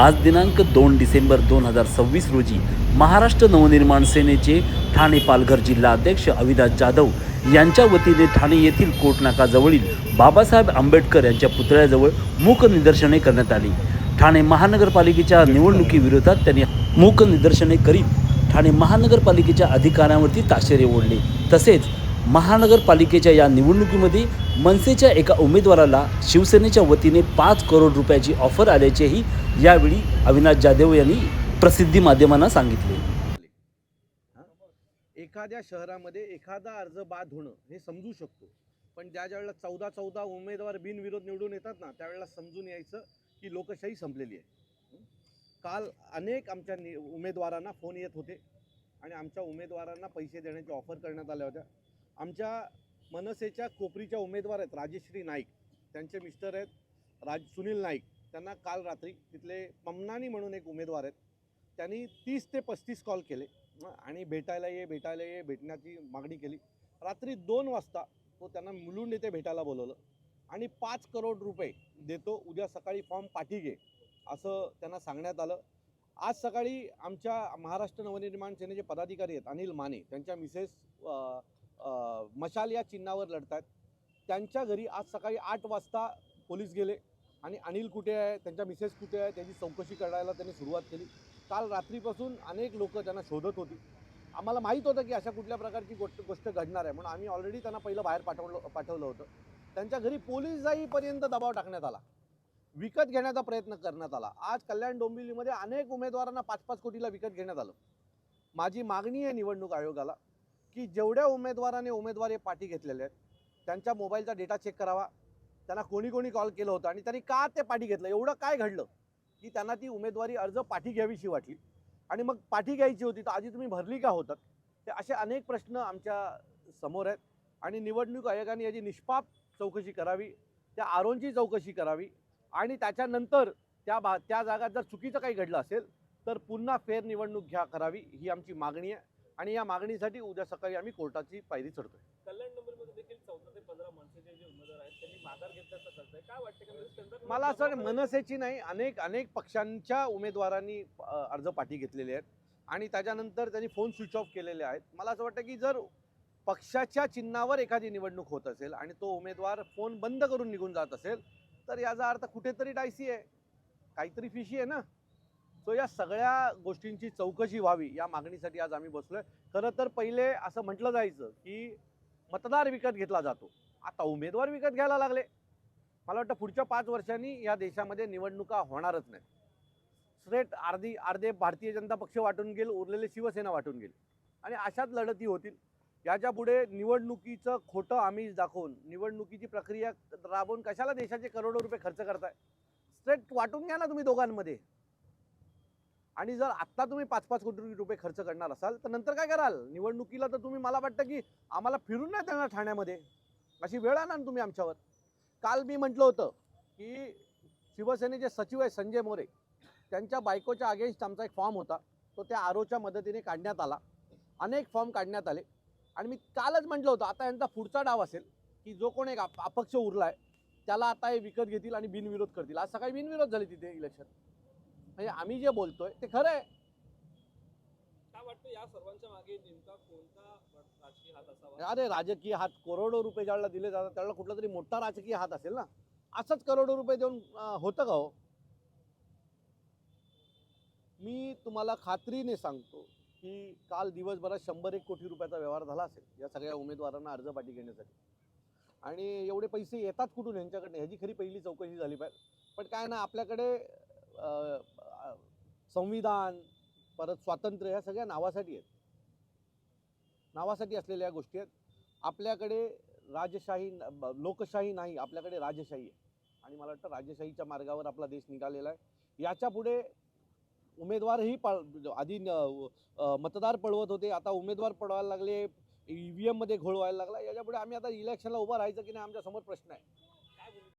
आज दिनांक दोन डिसेंबर दोन हजार सव्वीस रोजी महाराष्ट्र नवनिर्माण सेनेचे ठाणे पालघर जिल्हा अध्यक्ष अविनाश जाधव यांच्या वतीने ठाणे येथील कोटनाकाजवळील बाबासाहेब आंबेडकर यांच्या पुतळ्याजवळ मूक निदर्शने करण्यात आली. ठाणे महानगरपालिकेच्या निवडणुकीविरोधात त्यांनी मूक निदर्शने करीत ठाणे महानगरपालिकेच्या अधिकाऱ्यांवरती ताशेरे ओढले. तसेच महानगरपालिकेच्या या निवडणुकीमध्ये मनसेच्या एका उमेदवाराला शिवसेनेच्या वतीने पाच करोड रुपयाची ऑफर आल्याचेही यावेळी अविनाश जाधव यांनी प्रसिद्धी माध्यमांना सांगितले. एखाद्या शहरामध्ये एखादा अर्ज बाद होणं हे समजू शकतो. पण ज्या ज्या वेळेला चौदा चौदा उमेदवार बिनविरोध निवडून येतात ना त्यावेळेला समजून यायचं की लोकशाही संपलेली आहे. काल अनेक आमच्या नि उमेदवारांना फोन येत होते आणि आमच्या उमेदवारांना पैसे देण्याची ऑफर करण्यात आल्या होत्या. आमच्या मनसेच्या कोपरीच्या उमेदवार आहेत राजेश्री नाईक. त्यांचे मिस्टर आहेत राज सुनील नाईक. त्यांना काल रात्री तिथले पमनानी म्हणून एक उमेदवार आहेत. त्यांनी तीस ते पस्तीस कॉल केले. आणि भेटायला ये भेटायला ये भेटण्याची मागणी केली. रात्री दोन वाजता तो त्यांना मुलुंड येथे भेटायला बोलवलं. आणि पाच करोड रुपये देतो उद्या सकाळी फॉर्म पाठी घे असं त्यांना सांगण्यात आलं. आज सकाळी आमच्या महाराष्ट्र नवनिर्माण सेनेचे पदाधिकारी आहेत अनिल माने. त्यांच्या मिसेस मशाल या चिन्हावर लढत आहेत त्यांच्या घरी आज सकाळी आठ वाजता पोलीस गेले आणि अनिल कुठे आहे त्यांच्या मिसेस कुठे आहे त्याची चौकशी करायला त्यांनी सुरुवात केली. काल रात्रीपासून अनेक लोक त्यांना शोधत होती. आम्हाला माहीत होतं की अशा कुठल्या प्रकारची गोष्ट गोष्ट घडणार आहे म्हणून आम्ही ऑलरेडी त्यांना पहिलं बाहेर पाठवलं पाठवलं होतं. त्यांच्या घरी पोलीस जाईपर्यंत दबाव टाकण्यात आला. विकत घेण्याचा प्रयत्न करण्यात आला. आज कल्याण डोंबिवलीमध्ये अनेक उमेदवारांना पाच पाच कोटीला विकत घेण्यात आलं. माझी मागणी आहे निवडणूक आयोगाला. की जेवढ्या उमेदवाराने उमेदवारी पाठी घेतलेले आहेत त्यांच्या मोबाईलचा डेटा चेक करावा. त्यांना कोणी कोणी कॉल केलं होतं आणि त्यांनी का ते पाठी घेतलं? एवढं काय घडलं? की त्यांना ती उमेदवारी अर्ज पाठी घ्यावीशी वाटली. आणि मग पाठी घ्यायची होती तर आधी तुम्ही भरली का होतात? ते असे अनेक प्रश्न आमच्यासमोर आहेत. आणि निवडणूक आयोगाने याची निष्पाप चौकशी करावी त्या आरोंची चौकशी करावी. आणि त्याच्यानंतर त्या भा त्या जागात जर चुकीचं काही घडलं असेल तर पुन्हा फेर निवडणूक घ्या करावी ही आमची मागणी आहे. आणि या मागणीसाठी उद्या सकाळी आम्ही कोर्टाची पायरी चढतोय. कल्याण देखील चौदा ते पंधरा मनसेचे जे उमेदवार आहेत त्यांनी माघार घेतल्याचं कळतंय. काय वाटतं म्हणजे मला असं मनसेची नाही अनेक अनेक पक्षांच्या उमेदवारांनी अर्ज पाठी घेतलेले आहेत आणि त्याच्यानंतर त्यांनी फोन स्विच ऑफ केलेले आहेत. मला असं वाटतं की जर पक्षाच्या चिन्हावर एखादी निवडणूक होत असेल आणि तो उमेदवार फोन बंद करून निघून जात असेल तर याचा अर्थ कुठेतरी डायसी आहे. काहीतरी फिशी आहे ना? सो या सगळ्या गोष्टींची चौकशी व्हावी या मागणीसाठी आज आम्ही बसलोय. खरं तर पहिले असं म्हटलं जायचं की मतदार विकत घेतला जातो. आता उमेदवार विकत घ्यायला लागले. मला वाटतं पुढच्या पाच वर्षांनी या देशामध्ये निवडणुका होणारच नाही स्ट्रेट अर्धी अर्धे भारतीय जनता पक्ष वाटून गेल उरलेले शिवसेना वाटून गेली आणि अशाच लढती होतील. याच्यापुढे निवडणुकीचं खोटं आमिष दाखवून निवडणुकीची प्रक्रिया राबवून कशाला देशाचे करोडो रुपये खर्च करताय? स्ट्रेट वाटून घ्या ना तुम्ही दोघांमध्ये. आणि जर आत्ता तुम्ही पाच पाच कोटी रुपये खर्च करणार असाल तर नंतर काय कराल? निवडणुकीला तर तुम्ही मला वाटतं की आम्हाला फिरून नाही देणार ठाण्यामध्ये. अशी वेळ आणा ना तुम्ही आमच्यावर. काल मी म्हटलं होतं की शिवसेनेचे सचिव आहे संजय मोरे. त्यांच्या बायकोच्या अगेन्स्ट आमचा एक फॉर्म होता. तो त्या आरोच्या मदतीने काढण्यात आला. अनेक फॉर्म काढण्यात आले. आणि मी कालच म्हटलं होतं आता यांचा पुढचा डाव असेल की जो कोण एक अपक्ष उरला आहे त्याला आता हे विकत घेतील आणि बिनविरोध करतील. आज सकाळी बिनविरोध झाले तिथे इलेक्शन म्हणजे आम्ही जे बोलतोय ते खरं आहे. अरे राजकीय हात करोडो रुपये ज्याला दिले जातात त्याला कुठला तरी मोठा राजकीय हात असेल ना? असंच करोडो रुपये देऊन होतं का हो? मी तुम्हाला खात्रीने सांगतो की काल दिवसभरात शंभर एक कोटी रुपयाचा व्यवहार झाला असेल या सगळ्या उमेदवारांना अर्ज पाठी घेण्यासाठी. आणि एवढे पैसे येतात कुठून यांच्याकडनं? ह्याची खरी पहिली चौकशी झाली पाहिजे. पण काय ना आपल्याकडे संविधान परत स्वातंत्र्य ह्या सगळ्या नावासाठी आहेत. नावासाठी असलेल्या या गोष्टी आहेत. आपल्याकडे राजशाही लोकशाही नाही आपल्याकडे राजशाही आहे. आणि मला वाटतं राजशाहीच्या मार्गावर आपला देश निघालेला आहे. याच्यापुढे उमेदवारही पळ आधी मतदार पळवत होते आता उमेदवार पळवायला लागले ई व्ही एममध्ये घोळ व्हायला लागला. याच्यापुढे आम्ही आता इलेक्शनला उभं राहायचं की नाही आमच्यासमोर प्रश्न आहे.